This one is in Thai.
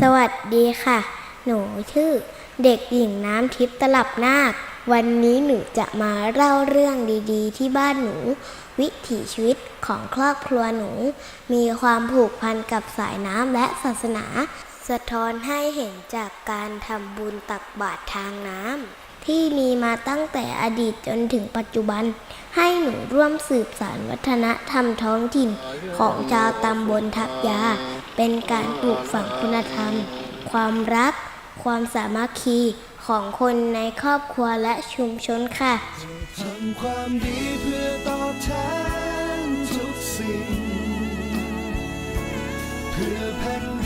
สวัสดีค่ะ หนูชื่อ เด็กหญิงน้ำทิพย์ตลับนาค วันนี้หนูจะมาเล่าเรื่องดีๆ ที่บ้านหนู วิถีชีวิตของครอบครัวหนู มีความผูกพันกับสายน้ำและศาสนา สะท้อนให้เห็นจากการทำบุญตักบาตรทางน้ำที่มีมาตั้งแต่อดีตจนถึงปัจจุบัน ให้หนูร่วมสืบสานวัฒนธรรมท้องถิ่นของชาวตำบลทับยา เป็นการปลูกฝังคุณธรรม ความรัก ความสามัคคีของคนในครอบครัวและชุมชนค่ะทำความดีเพื่อตอบแทนทุกสิ่ง เพื่อแผ่นดิน